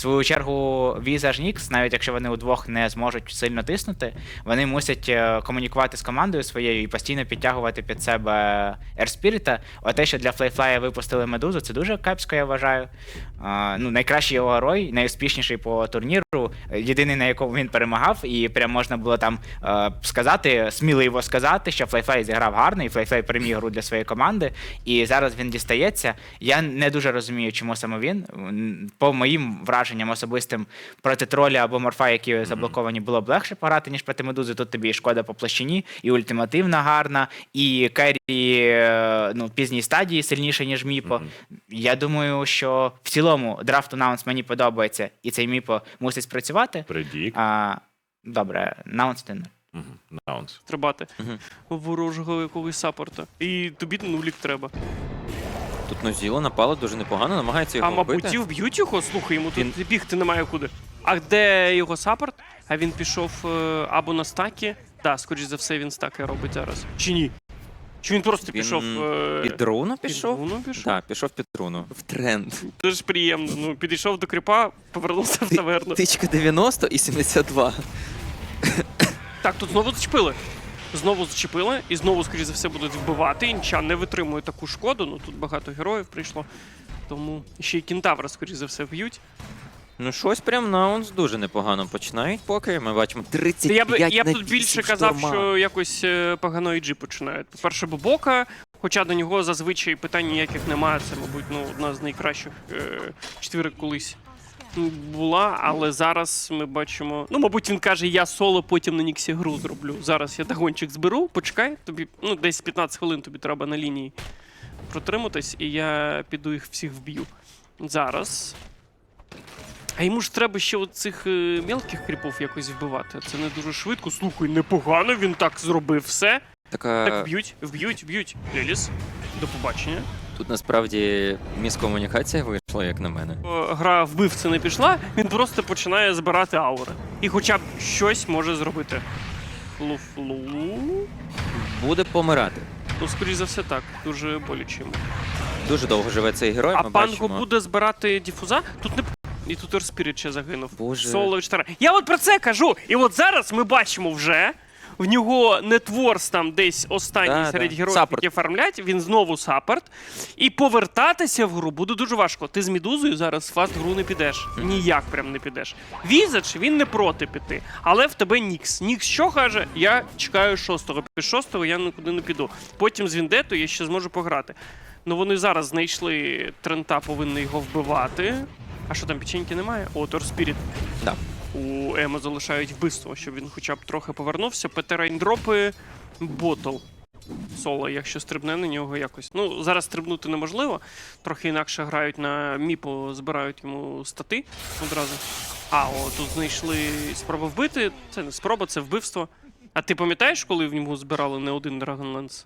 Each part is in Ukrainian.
Свою чергу Visage Nix, навіть якщо вони удвох не зможуть сильно тиснути, вони мусять е, комунікувати з командою своєю і постійно підтягувати під себе Airspirit. О те, що для Flyfly випустили медузу, це дуже кепсько, я вважаю. А, ну, найкращий його герой, найуспішніший по турніру, єдиний на якому він перемагав, і прям можна було там е, сказати, сміливо сказати, що Flyfly зіграв гарно, і Flyfly переміг гру для своєї команди. І зараз він дістається. Я не дуже розумію, чому саме він. По моїм враженням особистим проти троля або морфа, які заблоковані, було б легше пограти, ніж проти медузи. Тут тобі і шкода по площині, і ультимативна гарна, і керрі е, ну, в пізній стадії сильніше, ніж Міпо. Я думаю, що в цілому драфт анаунс мені подобається, і цей Міпо мусить спрацювати. Предік. А, добре, наунс тинер. Мгм. Наунс. стрибати Мгм. ворожого якогось саппорта. І тобі нулік треба. Тут Нозіло напало дуже непогано, намагається його А мабуть, вбити. і вб'ють його, слухай, йому Він- тут бігти немає куди. А де його саппорт? А він пішов е, або на стакі. Так, скоріш за все, він стаки робить зараз. Чи ні? Чи він просто Він пішов. е, Під руну під пішов? руну пішов? Так, пішов під руну. В тренд. Дуже приємно. Ну, підійшов до кріпа, повернувся в таверну. Тичка 90 і 72. Так, тут знову зачепили. Знову зачепили, і знову, скоріш за все, будуть вбивати. Інча не витримує таку шкоду. Ну тут багато героїв прийшло. Тому ще й кентавра, скоріш за все, вб'ють. Ну щось прям наунс дуже непогано починають поки. Ми бачимо 35 я б я б тут більше казав, шторма. що якось е, погано і Джі починають. По-перше, Бобока, хоча до нього зазвичай питань ніяких немає. Це, мабуть, ну, одна з найкращих е, четвірок колись була, але зараз ми бачимо. Ну, мабуть, він каже, я соло потім на Ніксі гру зроблю. Зараз я дагончик зберу, почекай, тобі ну, десь 15 хвилин тобі треба на лінії протриматись, і я піду їх всіх вб'ю. Зараз. А йому ж треба ще от цих е, мелких кріпов якось вбивати. Це не дуже швидко. Слухай, непогано, він так зробив все. Така, Так вб'ють, вб'ють, вб'ють. Ліліс, до побачення. Тут насправді міскомунікація вийшла, як на мене. Гра вбивця не пішла, він просто починає збирати аури. І хоча б щось може зробити. Луфлу. Буде помирати. Ну, скоріш за все, так. Дуже боляче йому. Дуже довго живе цей герой. А ми панго бачимо. буде збирати діфуза? Тут не і тут Ерспіріт ще загинув. Боже. Соло 4. Я от про це кажу. І от зараз ми бачимо вже. В нього нетворс там десь останній Да, серед да. героїв, Саппорт. які фармлять, він знову саппорт. І повертатися в гру буде дуже важко. Ти з Мідузою зараз в фаст гру не підеш. Ніяк прям не підеш. Візач він не проти піти. Але в тебе Нікс. Нікс що каже? Я чекаю шостого. Під шостого я нікуди не піду. Потім з Віндету я ще зможу пограти. Ну вони зараз знайшли Трента, повинні його вбивати. А що там печеньки немає? О, Тор Спіріт. Да. У Емо залишають вбивство, щоб він хоча б трохи повернувся. Петерайндропи ботл. Соло, якщо стрибне на нього якось. Ну, зараз стрибнути неможливо. Трохи інакше грають на міпо, збирають йому стати одразу. А, о, тут знайшли спробу вбити. Це не спроба, це вбивство. А ти пам'ятаєш, коли в ньому збирали не один Dragonlance?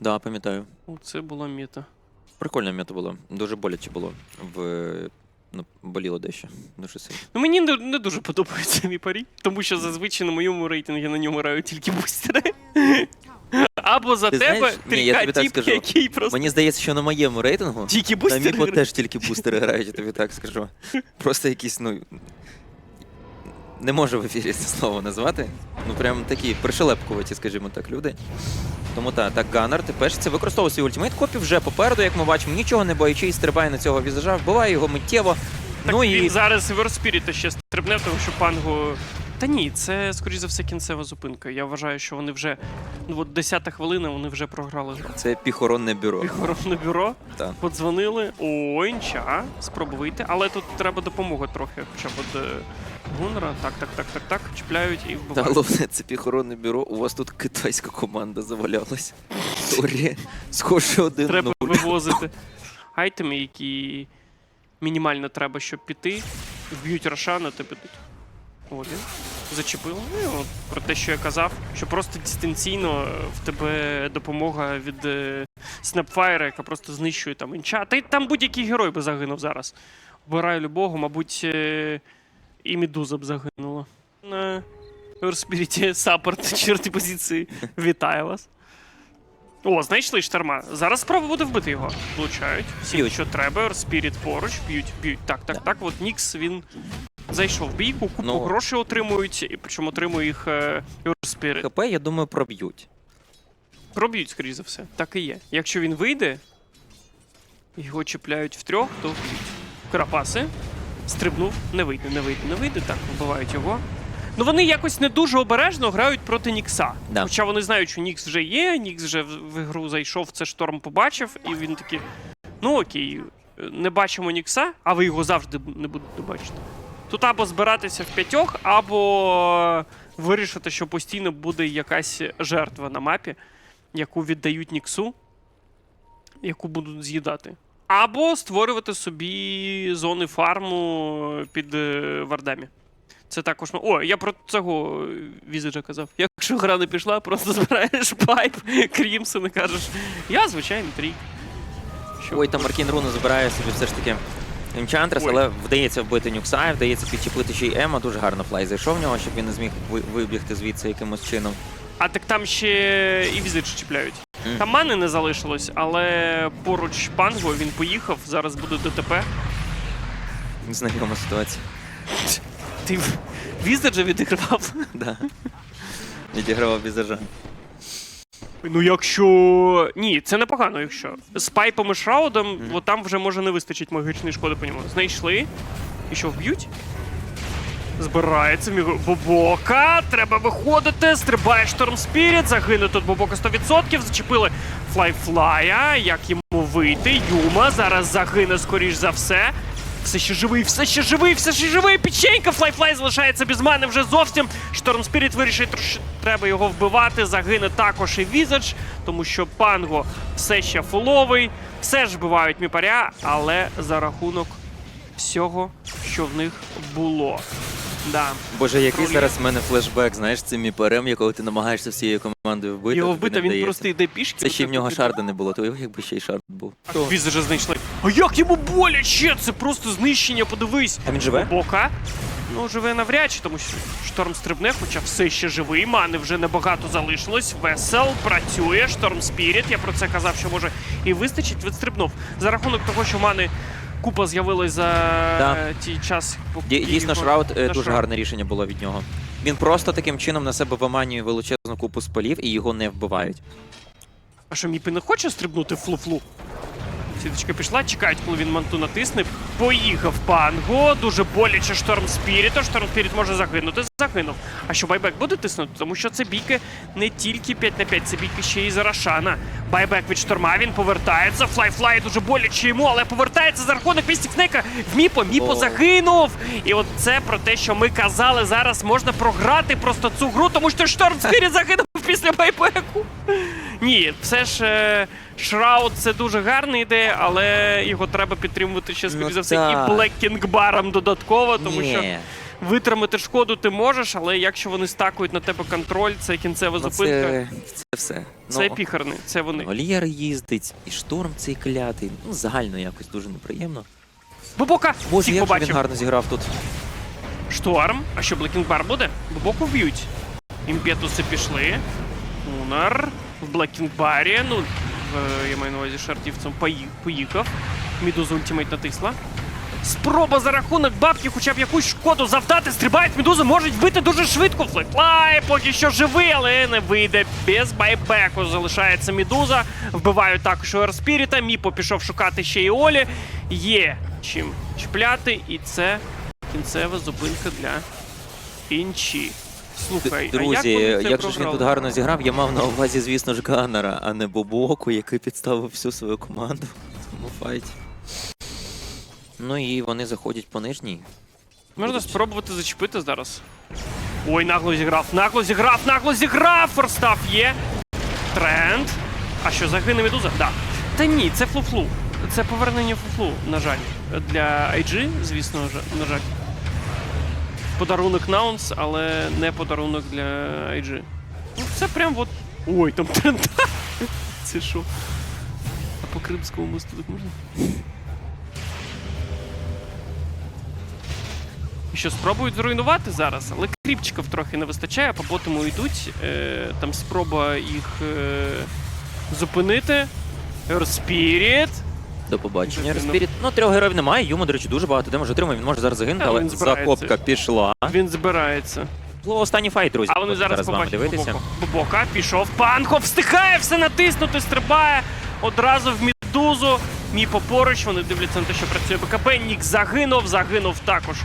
Да, пам'ятаю. О, це була мета. Прикольна мета була. Дуже боляче було. В... Ну, боліло дещо. Дуже сильно. Ну, мені не, не дуже подобається мій парі, тому що зазвичай на моєму рейтингу на ньому грають тільки бустери. Або за Ти тебе знаєш, ні, я тобі так тіп, скажу. який просто Мені здається, що на моєму рейтингу тільки на бустери. Міпо грає. теж тільки бустери грають, я тобі так скажу. Просто якісь, ну. Не можу в ефірі це слово назвати. Ну прям такі пришелепкуваті, скажімо так, люди. Тому так, так, Ганнер тепер це використовує свій ультимейт. Копі вже попереду, як ми бачимо, нічого не боячись, стрибає на цього візажа, вбиває його миттєво. Так ну він і зараз Верспіріта ще стрибне, тому що пангу. Та ні, це скоріш за все кінцева зупинка. Я вважаю, що вони вже. Ну от 10 хвилина вони вже програли це піхоронне бюро. Охоронне бюро. Так. Подзвонили. О, інча. Спробуй вийти. Але тут треба допомога трохи. Хоча б от е, Гуннера. Так, так, так, так, так. Чіпляють і Та вбивають. головне, це піхоронне бюро. У вас тут китайська команда завалялась. Сорі. Схоже один Треба нуль. вивозити айтеми, які мінімально треба, щоб піти. Вб'ють Рошана та підуть. О, він зачепив. Ну, от про те, що я казав, що просто дистанційно в тебе допомога від е, Снапфайра, яка просто знищує там інча. Та й там будь-який герой би загинув зараз. Вбираю любого, мабуть, е, і Медуза б загинула. На Ерспіріті саппорт четвертій позиції. Вітаю вас. О, знайшли шторма. Зараз спроба буде вбити його. Влучають. Всі, що треба. Спіріт поруч, б'ють, б'ють. Так, так, так. От Нікс він зайшов в бійку, купу Ну. грошей отримують, і причому отримує їх е, Спіріт. ХП, я думаю, проб'ють. Проб'ють, скоріш за все. Так і є. Якщо він вийде, його чіпляють втрьох, то вб'ють. Карапаси. Стрибнув, не вийде, не вийде, не вийде. Так, вбивають його. Ну вони якось не дуже обережно грають проти Нікса. Да. Хоча вони знають, що Нікс вже є, Нікс вже в, ігру зайшов, це шторм побачив, і він такий: ну окей, не бачимо Нікса, а ви його завжди не будете бачити. Тут або збиратися в п'ятьох, або вирішити, що постійно буде якась жертва на мапі, яку віддають Ніксу, яку будуть з'їдати. Або створювати собі зони фарму під е, вардамі. Це також. О, я про цього візиджа казав. Якщо гра не пішла, просто збираєш пайп, крімсон і кажеш, я звичайний трік. Що? Ой, там Маркін Руну забирає собі все ж таки Енчантрес, але вдається вбити Нюкса, вдається підчепити ще й Ема. Дуже гарно флай зайшов в нього, щоб він не зміг вибігти звідси якимось чином. А так там ще і візич чіпляють. Там мани не залишилось, але поруч панго він поїхав, зараз буде ДТП. Знайома ситуація. Ти в- візиджа відігравав. Да. Відігравав візажа. Ну, якщо. Ні, це непогано, якщо. З пайпом і шраудом, от там вже може не вистачить магічної шкоди по ньому. Знайшли. І що, вб'ють? Збирається міг... Бобока. Треба виходити. Стрибає шторм Спіріт. Загине тут Бобока 100%. Зачепили флайфлая. Як йому вийти? Юма зараз загине, скоріш за все. Все ще живий, все ще живий, все ще живий. Печенька. Флайфлай залишається без мани вже зовсім. Шторм Спіріт вирішить, що треба його вбивати. Загине також і Візадж, тому що Панго все ще фуловий. Все ж вбивають міпаря, але за рахунок всього, що в них було. Да. Боже, який Тролі. зараз в мене флешбек, знаєш, цим міпарем, якого ти намагаєшся всією командою вбити. Його вбити, він вдається. просто йде пішки. Це ще й в нього отак шарда не було, то його якби ще й шард був. от. Візаджа знайшли. А як йому боляче? Це просто знищення, подивись. А він живе? Бока. Ну, живе навряд чи, тому що шторм стрибне, хоча все ще живий. Мани вже небагато залишилось. Весел працює. Шторм Спіріт. Я про це казав, що може і вистачить. Відстрибнув. За рахунок того, що мани купа з'явилась за Да. е, ті час. поки Дій- Дійсно, його- Шраут е, дуже Шраут. гарне рішення було від нього. Він просто таким чином на себе виманює величезну купу спалів і його не вбивають. А що, Міпі не хоче стрибнути в флу-флу? Сіточка пішла, чекають, коли він манту натисне. Поїхав панго. Дуже боляче шторм спіріта. Шторм спіріт може загинути. Загинув. А що байбек буде тиснути? Тому що це бійки не тільки 5 на 5, це бійки ще й за Рашана. Байбек від шторма, він повертається. Флай-флай дуже боляче йому, але повертається за рахунок Містік Снейка в Міпо. Міпо загинув. І от це про те, що ми казали, зараз можна програти просто цю гру, тому що шторм спіріт загинув після байбеку. Ні, все ж е, Шрауд це дуже гарна ідея, але його треба підтримувати ще, скоріш Ну за все, так. і Блеккінг баром додатково, тому Ні. що витримати шкоду ти можеш, але якщо вони стакують на тебе контроль, це кінцева Ну, зупинка. це, це все. Це Ну, піхарни, це вони. Олієр їздить, і шторм цей клятий. Ну, загально якось дуже неприємно. Бобока Боже, всіх як же він побачив. гарно зіграв тут. Шторм. А що, Блекінг бар буде? Бобоку вб'ють. Імпетуси пішли. Унар. В Блекінг барі. Ну, в, я маю на увазі шартівцем пої- поїхав. Мідузу ультимейт натисла. Спроба за рахунок бабки, хоча б якусь шкоду завдати. Стрибають медузу, можуть вбити дуже швидко. Флеклай поки що живий, але не вийде. Без байбеку залишається медуза. Вбивають також Ерспіріта. Міпо пішов шукати ще й Олі. Є чим чіпляти, і це кінцева зупинка для інші. Слухай, а Друзі, як, вони це як же ж він тут гарно зіграв, я мав на увазі, звісно ж, Ганнера, а не Бобоку, який підставив всю свою команду в цьому файті. Ну і вони заходять по нижній. Можна Будуть. спробувати зачепити зараз. Ой, нагло зіграв, нагло зіграв, нагло зіграв! Форстав є. Тренд. А що, загине медуза? Да. Та ні, це флу-флу. Це повернення флу-флу, на жаль. Для IG, звісно, на жаль. Подарунок Наунс, але не подарунок для IG. Ну, це прям от. Ой, там тренд. Це що? А по Кримському мосту так можна? І що спробують зруйнувати зараз, але кріпчиків трохи не вистачає, по ботому йдуть. Е, там спроба їх е, зупинити. Ерспіріт. До побачення. Дитина. Респіріт. Ну, трьох героїв немає. Йому, до речі, дуже багато демеджу отримує. Він може зараз загинути, Та, але він збирається. закопка пішла. Він збирається. Ну, останній файт, друзі. А вони будемо зараз з вами побачать дивитися. Бобока. Бобока пішов. Панхо встигає все натиснути, стрибає одразу в мідузу. Міпо поруч, вони дивляться на те, що працює БКБ. Нік загинув, загинув також.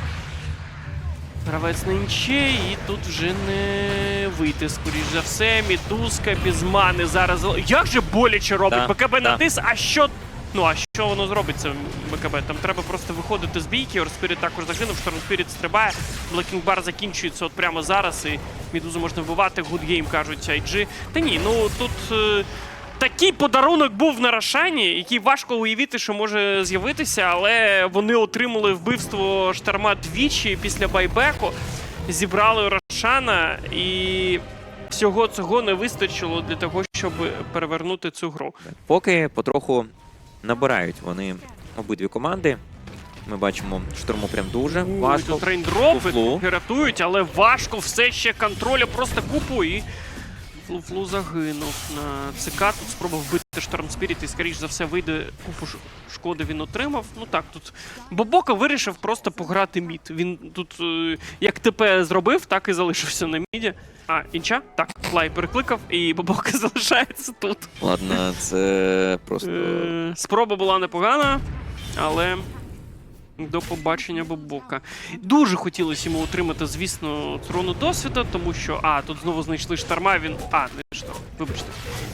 Гравець на інче, і тут вже не вийти, скоріш за все. Мідузка без мани зараз. Як же боляче робить Да, БКБ да. натис, а що. Ну, а що воно зробить це БКБ? Там треба просто виходити з бійки. Орспіріт також загинув, Штормспіріт стрибає. Блекінг бар закінчується от прямо зараз, і Мідузу можна вбивати. Good game, кажуть IG. Та ні, ну тут е, такий подарунок був на Рошані, який важко уявити, що може з'явитися, але вони отримали вбивство Шторма двічі після байбеку, зібрали Рошана і. Всього цього не вистачило для того, щоб перевернути цю гру. Поки потроху набирають вони обидві команди. Ми бачимо, штурму прям дуже важко. Тут рятують, але важко все ще контроля просто купу і. Флу-флу загинув на ЦК. Тут спробував вбити Шторм Спіріт і, скоріш за все, вийде купу шкоди він отримав. Ну так, тут Бобока вирішив просто пограти мід. Він тут е, як ТП зробив, так і залишився на міді. А, інча? Так, флай перекликав, і Бобока залишається тут. Ладно, це просто. Е, Спроба була непогана, але до побачення Бобока. Дуже хотілося йому отримати, звісно, трону досвіду, тому що. А, тут знову знайшли шторма. Він. А, не шторм, вибачте.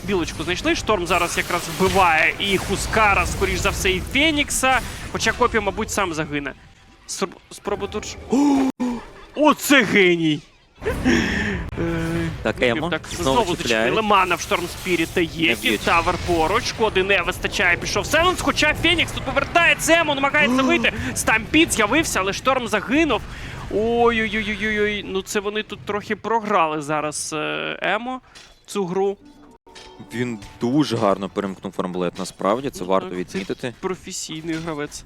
Білочку знайшли. Шторм зараз якраз вбиває і Хускара, скоріш за все, і Фенікса. Хоча копія, мабуть, сам загине. Спроба тут. Оце геній! Так, Емо. так, Знову зачепили. Мана в Шторм Спіріта є. Тавер поруч. Шкоди не вистачає. Пішов Селенс, хоча Фенікс тут повертається. Емо намагається вийти. Стампід з'явився, але шторм загинув. Ой-ой-ой-ой-ой. Ну це вони тут трохи програли зараз е, Емо цю гру. Він дуже гарно перемкнув формулет. Насправді це Ну, варто відмітити. Професійний гравець.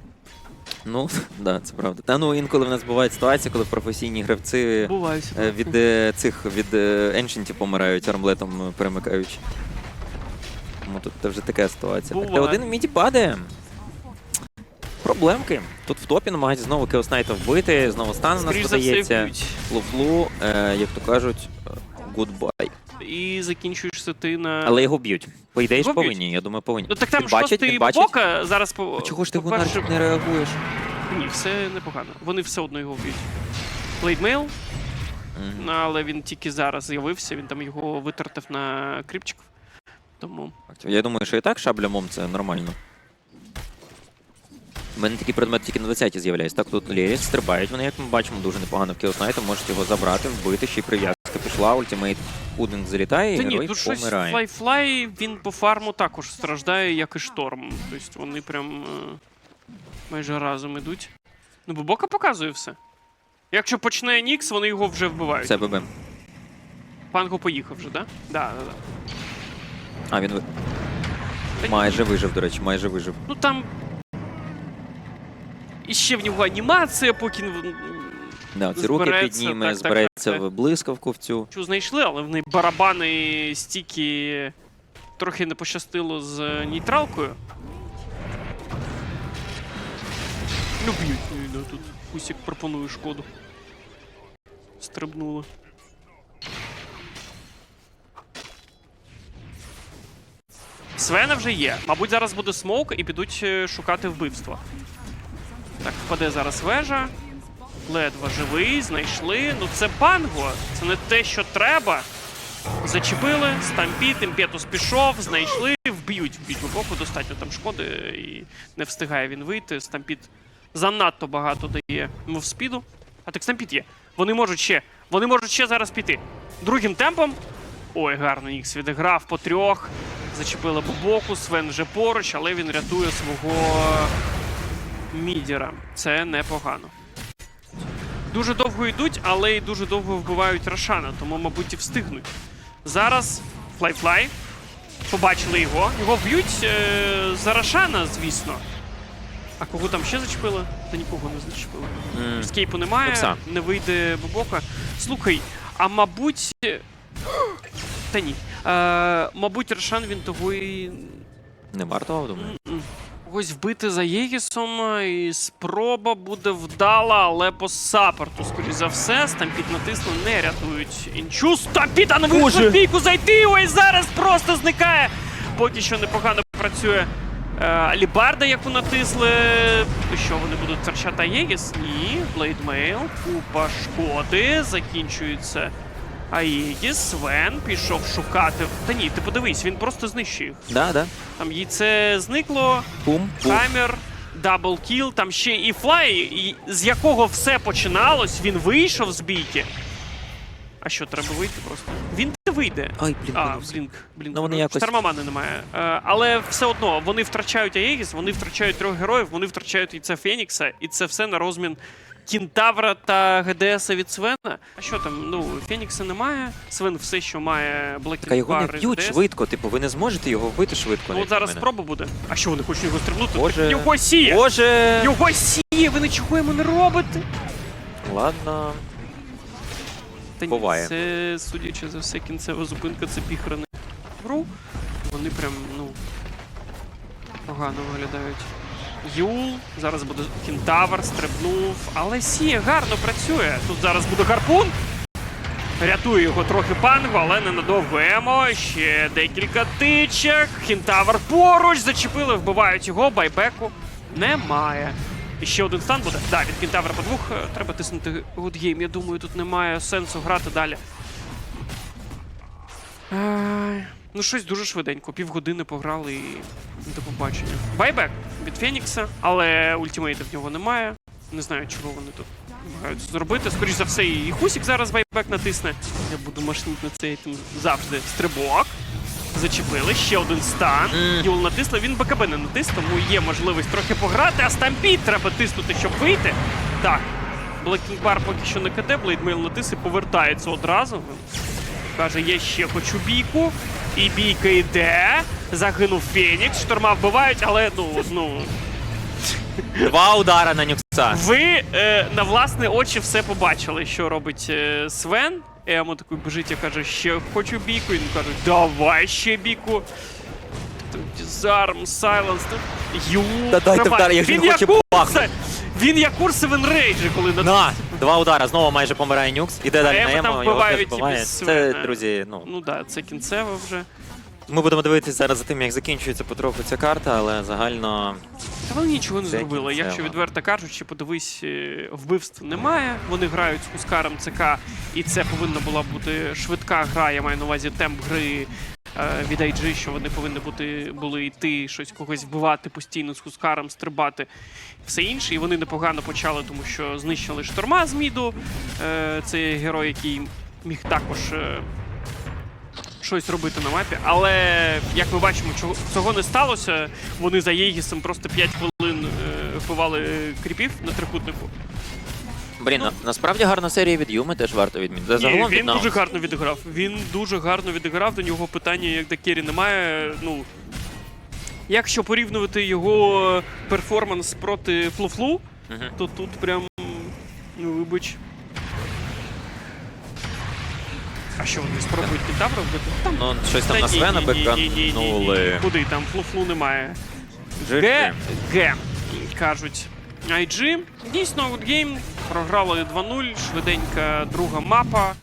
Ну, да, це правда. Та ну інколи в нас бувають ситуації, коли професійні гравці Буває. е, від е, цих від е, Ancient помирають армлетом е, перемикаючи. Тому тут це вже така ситуація. Так, Буває. Т1 в міді падає. Проблемки. Тут в топі намагаються знову Кеоснайта вбити, знову стан у нас Скоріш за все вб'ють. Е, як то кажуть, е, goodbye. І закінчуєшся ти на. Але його б'ють. По ідеї ж Його б'ють? повинні, я думаю, повинні. Ну так там Він бачить, шостий він бачить. бока зараз по. А чого ж ти по-перше, Гунарчик не реагуєш? Ні, все непогано. Вони все одно його вб'ють. Плейдмейл, Мгм. Ну, але він тільки зараз з'явився, він там його витратив на кріпчиків. Тому. Я думаю, що і так шаблямом це нормально. У мене такі предмети тільки на 20 з'являються. Так, тут Лєріс стрибають вони, як ми бачимо, дуже непогано в Кіоснайта. Можуть його забрати, вбити, ще й прив'язка пішла, ультимейт Пудинг залітає, і Та ні, герой тут щось помирає. Флай-Флай, він по фарму також страждає, як і шторм. Тобто вони прям е, майже разом ідуть. Ну, бо Бока показує все. Якщо почне Нікс, вони його вже вбивають. Це ББ. Панго поїхав вже, да? Да, да, да. А, він ви- Та майже вижив, до речі, майже вижив. Ну там. І ще в нього анімація, поки він Да, ці руки Збереться, підніме, так, так, збереться так, так. в блискавку в цю. Що знайшли, але в неї барабани стільки трохи не пощастило з е, нейтралкою. Б'ють, ну, да, тут Кусік пропонує шкоду. Стрибнуло. Свена вже є. Мабуть, зараз буде смоук і підуть е, шукати вбивства. Так, впаде зараз вежа. Ледве живий, знайшли. Ну це панго. Це не те, що треба. Зачепили, стампіт, імпетус пішов, знайшли, вб'ють, вб'ють глибоко, достатньо там шкоди, і не встигає він вийти. Стампіт занадто багато дає йому в спіду. А так стампіт є. Вони можуть ще. Вони можуть ще зараз піти. Другим темпом. Ой, гарно Нікс відіграв по трьох. Зачепили бобоку, Свен вже поруч, але він рятує свого мідіра. Це непогано. Дуже довго йдуть, але й дуже довго вбивають Рошана, тому, мабуть, і встигнуть. Зараз Флай-Флай. Побачили його. Його б'ють е, за Рошана, звісно. А кого там ще зачепили? Та нікого не зачепили. М, Скейпу немає, Окса. не вийде Бобока. Слухай, а мабуть. Та ні. Е, мабуть, Рошан він того і Не варто, думаю. М-м. Когось вбити за Єгісом, і спроба буде вдала, але по саппорту, скоріш за все, Стампід натисли, не рятують інчу. Стампід, а не вийшло бійку зайти, ось зараз просто зникає. Поки що непогано працює е, Алібарда, яку натисли. Що вони будуть втрачати Аєгіс? Ні, Блейдмейл, купа шкоди, закінчується Аєгіс. Свен пішов шукати. Та ні, ти подивись, він просто знищує. Да, да. Там яйце зникло, Пум, пум. камер, дабл кіл, там ще і флай, і з якого все починалось, він вийшов з бійки. А що, треба вийти просто? Він не вийде. Ай, блін, А, блінк, блінк. Ну, вони якось- Штармамани немає. Е, але все одно вони втрачають Аєгіс, вони втрачають трьох героїв, вони втрачають і це Фенікса, і це все на розмін Кінтавра та ГДС від Свена. А що там? Ну, Фенікса немає. Свен все, що має Блек Так, його не б'ють швидко, типу, ви не зможете його вбити швидко. Ну, от зараз спроба буде. А що вони хочуть його стрибнути? Боже. Його сіє! Боже! Його сіє! Ви нічого йому не робите! Ладно. Та ні, Буває. це, судячи за все, кінцева зупинка це піхрани гру. Вони прям, ну. Погано виглядають. Юл, зараз буде кентавр, стрибнув, але сіє гарно працює. Тут зараз буде гарпун. Рятує його трохи пангу, але ненадовго емо. Ще декілька тичок. Кентавр поруч зачепили, вбивають його. Байбеку немає. І ще один стан буде. Да, від кентавра по двох. Е, Треба тиснути гудгейм. Я думаю, тут немає сенсу грати далі. Ну, щось дуже швиденько. Півгодини пограли і до побачення. Байбек від Фенікса, але ультимейта в нього немає. Не знаю, чого вони тут намагаються зробити. Скоріше за все, і Хусік зараз байбек натисне. Я буду машнити на цей тим завжди стрибок. Зачепили, ще один стан. Юл натисли, він БКБ не натис, тому є можливість трохи пограти, а стампід треба тиснути, щоб вийти. Так, Блекінг Бар поки що не КД, Блейдмейл натис і повертається одразу. Каже, я ще хочу бійку. І бійка йде. Загинув Фенікс, шторма вбивають, але ну, ну Два удара на нюкса. ви е, на власні очі все побачили, що робить е, Свен. Емо такий біжить і каже, ще хочу бійку. Він каже, давай ще бійку. Дізарм, Сайленс, Ю. Та дайте тримай. вдар, як він хоче бахнути. Він як курс Рейджі, коли на На! Два удара, знову майже помирає нюкс. Іде далі на там емо, його вбивають теж і вбиває. без Це, Свена. друзі, ну. Ну так, да, це кінцево вже. Ми будемо дивитися зараз за тим, як закінчується потроху ця карта, але загально. Та вони нічого не Це зробили. кінцево. Якщо відверто кажучи, подивись, е, вбивств немає. Вони грають з Хускаром ЦК, і це повинна була бути швидка гра. Я маю на увазі темп гри від IG, що вони повинні бути були йти, щось когось вбивати постійно з Хускаром, стрибати. Все інше, і вони непогано почали, тому що знищили шторма з міду. Е, це герой, який міг також. е, Щось робити на мапі, але як ми бачимо, цього не сталося. Вони за Єгісом просто 5 хвилин е, вбивали е, кріпів на трикутнику. Блін, на, насправді гарна серія від Юми теж варто відмінити. Загалом він дуже гарно відіграв. Він дуже гарно відіграв. До нього питання як до Керрі немає. Ну якщо порівнювати його перформанс проти Флуфлу, Мгм. то тут прям ну вибач. А що вони спробують Кентавра вбити? Там Ну, щось там Та на ні, Свена ні, ні, ні, ні, ні, ні. беканули. Куди там флуфлу немає. Г, Г, кажуть. IG. Дійсно, гейм програли 2-0, швиденька друга мапа.